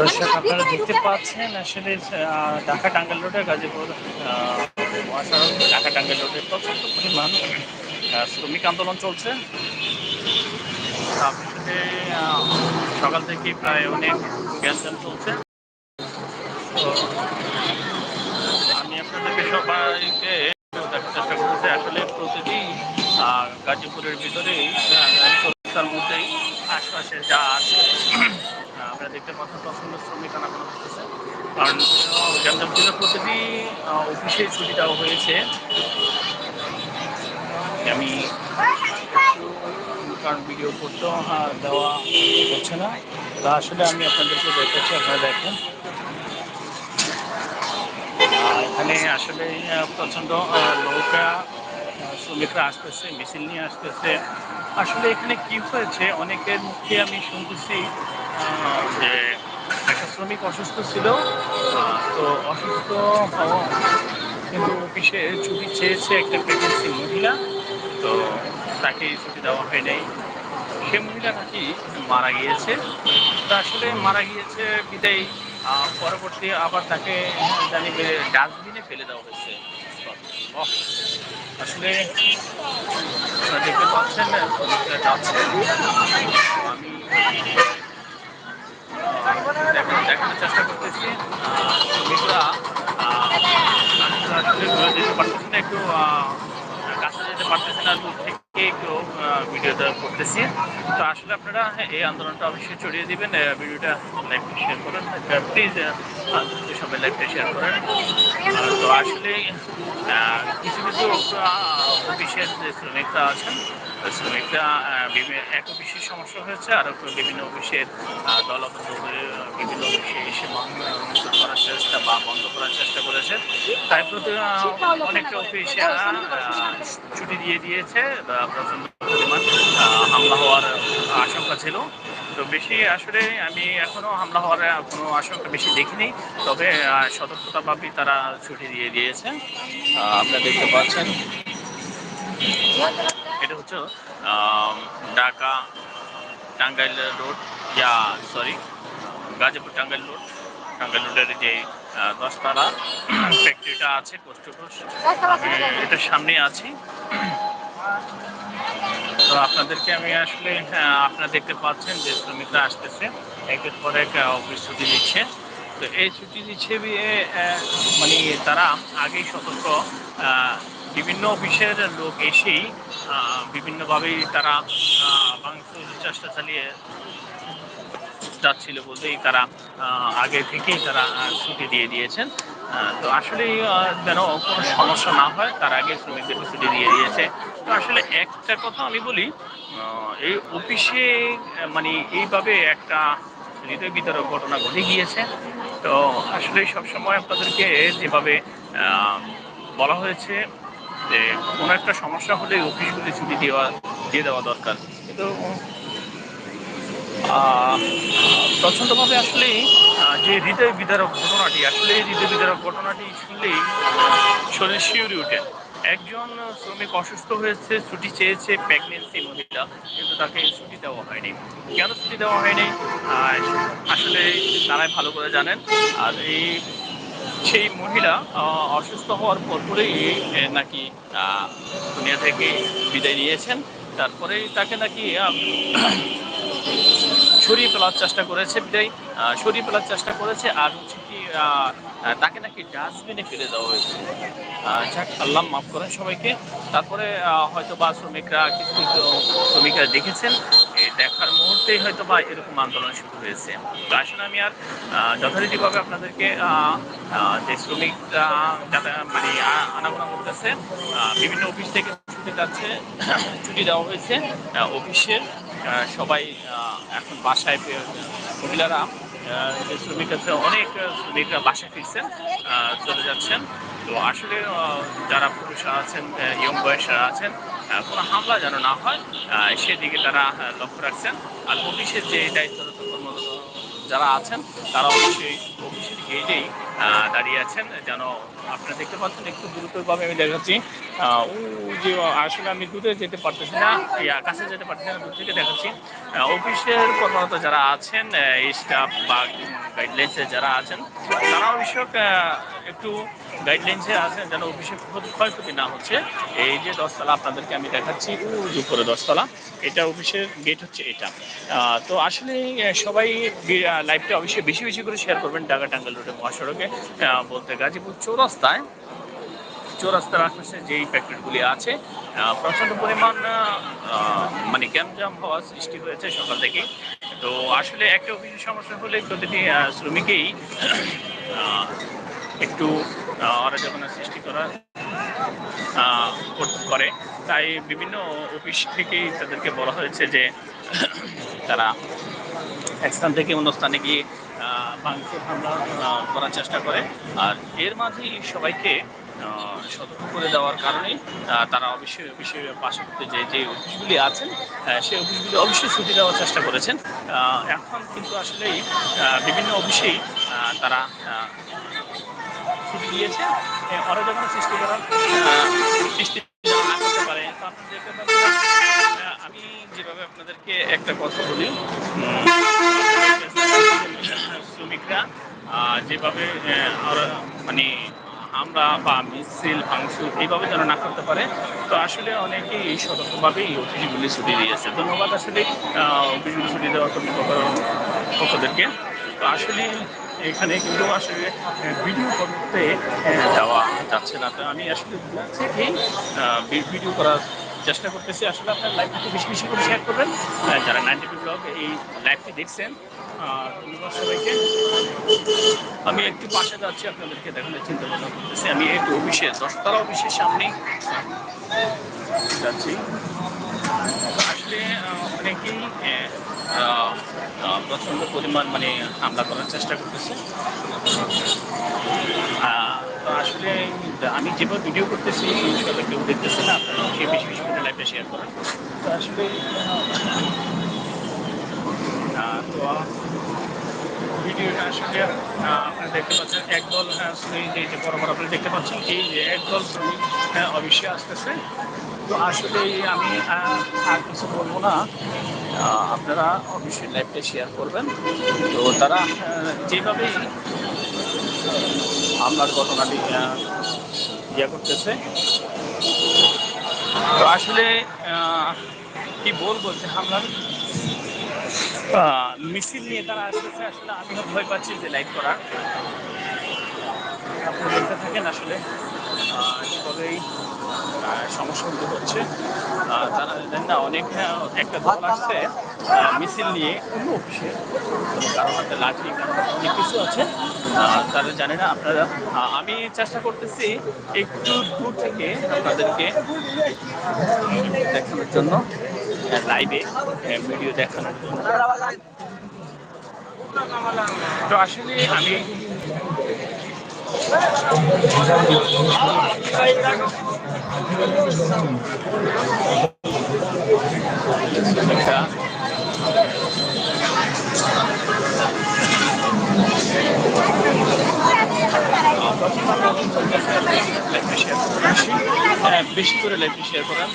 দর্শক আপনারা দেখতে পাচ্ছেন আসলে ঢাকা টাঙ্গাইল রোডে গাজীপুর আহ, মহাসড়ক ঢাকা টাঙ্গাইল রোডে প্রচণ্ড পরিমাণ শ্রমিক আন্দোলন চলছে। আহ, সকাল থেকে প্রায় অনেক গ্যাঞ্জাম চলছে তো আমি আপনাদেরকে সবাইকে দেখার চেষ্টা করতেছি আসলে প্রতিদিন আহ, গাজীপুরের ভিতরেই তার মধ্যেই আশপাশে যা আছে আপনারা দেখতে পাচ্ছেন প্রচণ্ড শ্রমিক আনাগোনা করতেছে কারণ গ্যাঞ্জাম ছিল প্রতিটি অফিসে ছুটি দেওয়া হয়েছে আমি কারণ ভিডিও করতেও দেওয়া হচ্ছে না। তা আসলে আমি আপনাদেরকে দেখাচ্ছি আপনারা দেখেন। এখানে আসলে প্রচণ্ড আহ, শ্রমিকরা আসতেছে মিছিল নিয়ে আসতেছে। আসলে এখানে কি হয়েছে, অনেকের মুখে আমি শুনতেছি যে একটা শ্রমিক অসুস্থ ছিল, তো অসুস্থ হওয়া কিন্তু অফিসে ছুটি চেয়েছে একটা প্রেগনেন্সি মহিলা, তো তাকে ছুটি দেওয়া হয় নাই। সে মহিলা নাকি মারা গিয়েছে। তা আসলে মারা গিয়েছে বিদায় পরবর্তী আবার তাকে জানি ডাস্টবিনে ফেলে দেওয়া হয়েছে। আসলে দেখতে পাচ্ছেন আমি দেখানোর চেষ্টা করতেছি। শ্রমিকরা যেতে পারতেছে না, একটু কাছে যেতে পারতেছে না, দূর থেকে। ভিডিওটা করতেছি। তো আসলে আপনারা এই আন্দোলনটা অবশ্যই ছড়িয়ে দিবেন ভিডিওটা লাইভটা শেয়ার করেন। প্লিজ সবাই লাইভটা শেয়ার করেন। তো আসলে কিছু কিছু অফিসের যে শ্রমিকরা আছেন শ্রমিকরা বিভিন্ন এক অফিসের সমস্যা হয়েছে আর বিভিন্ন অফিসের আহ, বিভিন্ন অফিসে এসে মামলা করার চেষ্টা বা বন্ধ করার চেষ্টা করেছে। তাই অনেকটা অফিসে ছুটি দিয়ে দিয়েছে আহ, প্রচণ্ড পরিমাণ হামলা হওয়ার আশঙ্কা ছিল। তো বেশি আসলে আমি এখনও হামলা হওয়ার কোনো আশঙ্কা বেশি দেখিনি। তবে সতর্কতাভাবেই তারা ছুটি দিয়ে দিয়েছে। আপনারা দেখতে পাচ্ছেন। এটা হচ্ছে Dhaka Tangail road, yeah sorry Gazipur Tangail road. Tangail রোডের যে দশতলা ফ্যাক্টরিটা আছে আমি এটার সামনে আছি। তো আপনাদেরকে আমি আসলে আপনারা দেখতে পাচ্ছেন যে শ্রমিকরা আসতেছে। একের পর এক অফিস ছুটি দিচ্ছে তো এই ছুটি দিচ্ছে মানে তারা আগেই সতর্ক বিভিন্ন অফিসের লোক এসেই বিভিন্নভাবেই তারা ভাঙচুর চেষ্টা চালিয়ে যাচ্ছিল বলতেই তারা আগে থেকেই তারা ছুটি দিয়ে দিয়েছেন। তো আসলে যেন কোনো সমস্যা না হয়, তার আগে শ্রমিকদেরকে ছুটি দিয়ে দিয়েছে। তো আসলে একটা কথা আমি বলি এই অফিসে মানে এইভাবে একটা হৃদয় বিতরক ঘটনা ঘটে গিয়েছে। তো আসলে সবসময় আপনাদেরকে যেভাবে বলা হয়েছে যে কোনো একটা সমস্যা হলে অফিসগুলি ছুটি দেওয়া, দিয়ে দেওয়া দরকার। কিন্তু প্রচণ্ডভাবে আসলে যে হৃদয় বিদারক ঘটনাটি, আসলে হৃদয় বিদারক ঘটনাটি শুনলেই শরীর শিউরে ওঠে। একজন শ্রমিক অসুস্থ হয়েছে, ছুটি চেয়েছে প্রেগনেন্সি মহিলা, কিন্তু তাকে ছুটি দেওয়া হয়নি। কেন ছুটি দেওয়া হয়নি? আসলে তারাই ভালো করে জানেন। আর এই সেই মহিলা অসুস্থ হওয়ার পরপরেই নাকি দুনিয়া থেকে বিদায় নিয়েছেন। তারপরেই তাকে নাকি সরিয়ে ফেলার চেষ্টা করেছে বিদায় সরিয়ে ফেলার চেষ্টা করেছে। আর হচ্ছে কি তাকে নাকি ডাস্টবিনে ফেলে দেওয়া হয়েছে। যাক, আল্লাহ মাফ করেন সবাইকে। তারপরে হয়তো বা শ্রমিকরা, কিছু শ্রমিকরা দেখেছেন। দেখার মুহূর্তেই হয়তো বা এরকম আন্দোলন শুরু হয়েছে। তো আসলে আমি আর যথারীতিভাবে আপনাদেরকে যে শ্রমিকরা যাতে মানে আনাগোনা করতেছে বিভিন্ন অফিস থেকে ছুটি যাচ্ছে, ছুটি দেওয়া হয়েছে অফিসের সবাই এখন বাসায় মহিলারা যে শ্রমিক আছে, অনেক শ্রমিকরা বাসায় ফিরছেন চলে যাচ্ছেন। তো আসলে যারা পুরুষরা আছেন ইয়ং বয়সরা আছেন কোনো হামলা যেন না হয় সেদিকে তারা লক্ষ্য রাখছেন। আর অফিসের যে দায়িত্বরত কর্মরত যারা আছেন তারা অবশ্যই অফিসের গেটেই দাঁড়িয়ে আছেন যেন আপনারা দেখতে পাচ্ছেন একটু দ্রুতভাবে আমি দেখাচ্ছি। ও যে আসলে আমি দূরে যেতে পারতেছি না কাছে যেতে পারতেছি না দূর থেকে দেখাচ্ছি। অফিসের কর্মরত যারা আছেন স্টাফ বা গাইডলাইন্সে যারা আছেন তারা অবশ্যক আহ, একটু গাইডলাইন্সে আছেন যেন অফিসে ক্ষতি- ক্ষয়ক্ষতি না হচ্ছে। এই যে দশতলা আপনাদেরকে আমি দেখাচ্ছি উপরে দশতলা। এটা অফিসের গেট হচ্ছে এটা। তো আসলে সবাই লাইভটা অবশ্যই বেশি বেশি করে শেয়ার করবেন ঢাকা টাঙ্গাল রোডে মহাসড়কে। বলতে গাজীপুর চৌরাস্তায়, চৌরাস্তার আশেপাশে যেই ফ্যাক্টরিগুলি আছে প্রচণ্ড পরিমাণ মানে গ্যামজাম হওয়া সৃষ্টি হয়েছে সকাল থেকেই। তো আসলে একটা অফিসের সমস্যা হলে প্রতিটি শ্রমিকেই একটু অরাজকতা সৃষ্টি করা করে। তাই বিভিন্ন অফিস থেকেই তাদেরকে বলা হয়েছে যে, তারা এক স্থান থেকে অন্য স্থানে গিয়ে ভাঙচুর, হামলা করার চেষ্টা করে। আর এর মাঝেই সবাইকে সতর্ক করে দেওয়ার কারণে তারা অবশ্যই অফিসের পার্শ্ববর্তী যে যে অফিসগুলি আছেন সেই অফিসগুলি অবশ্যই ছুটি দেওয়ার চেষ্টা করেছেন। এখন কিন্তু আসলেই বিভিন্ন অফিসেই তারা ছুটি দিয়েছে। এ, অরাজকতা সৃষ্টি করার সৃষ্টি না করতে পারে। আমি যেভাবে আপনাদেরকে একটা কথা বলি শ্রমিকরা যেভাবে মানে আমরা বা মিছিল ভাঙচুর এইভাবে যেন না করতে পারে তো আসলে অনেকেই সতর্কভাবেই এই অফিসগুলি ছুটি দিয়েছে ধন্যবাদ আসলে অফিসগুলি ছুটি দেওয়ার কর্তৃপক্ষ পক্ষদেরকে। তো আসলে এখানে কিন্তু আসলে ভিডিও করতে যাওয়া যাচ্ছে না। তো আমি আসলে দূর থেকেই ভিডিও করার চেষ্টা করতেছি। আসলে আপনার লাইভটি বেশি বেশি করে শেয়ার করবেন। যারা নাইনটি ব্লগ এই লাইভটি দেখছেন আমি একটু পাশে যাচ্ছি, আপনাদেরকে দেখানোর চিন্তা ভাবনা করতেছি। আমি একটু অফিসে, দশতলা অফিসের সামনেই যাচ্ছি। আসলে অনেকেই প্রচণ্ড পরিমাণ মানে হামলা করার চেষ্টা করতেছে। আসলে আমি যেভাবে ভিডিও করতেছি সেটা কেউ দেখতেছে না, আপনারা সেই বেশি বেশি করে লাইভটা শেয়ার করেন। তো আসলে তো ভিডিওটা আসলে আপনারা দেখতে পাচ্ছেন একদল শ্রমিক এই যে বরাবর আপনারা দেখতে পাচ্ছেন, এই যে একদল শ্রমিক অবশ্যই আসতেছে। তো আসলে আমি আর কিছু বলব না। আপনারা অবশ্যই লাইভটা শেয়ার করবেন। তো তারা যেভাবেই হামলার ঘটনাটি ইয়ে করতেছে। তো আসলে কি বলব যে হামলার মিছিল নিয়ে তারা আসতেছে। আসলে আমিও ভয় পাচ্ছি যে লাইভ করার আপনি দেখতে থাকেন আসলে। আহ, সমস্যাগুলো হচ্ছে। তারা না অনেক একটা দল আসছে মিছিল নিয়ে অন্য অফিসে। কারও হাতে লাঠি অনেক কিছু আছে। তারা জানে না আপনারা। আমি চেষ্টা করতেছি একটু দূর থেকে আপনাদেরকে দেখানোর জন্য লাইভে ভিডিও দেখানোর জন্য। তো আসলে আমি হ্যাঁ, বেশি করে লাইভে শেয়ার করার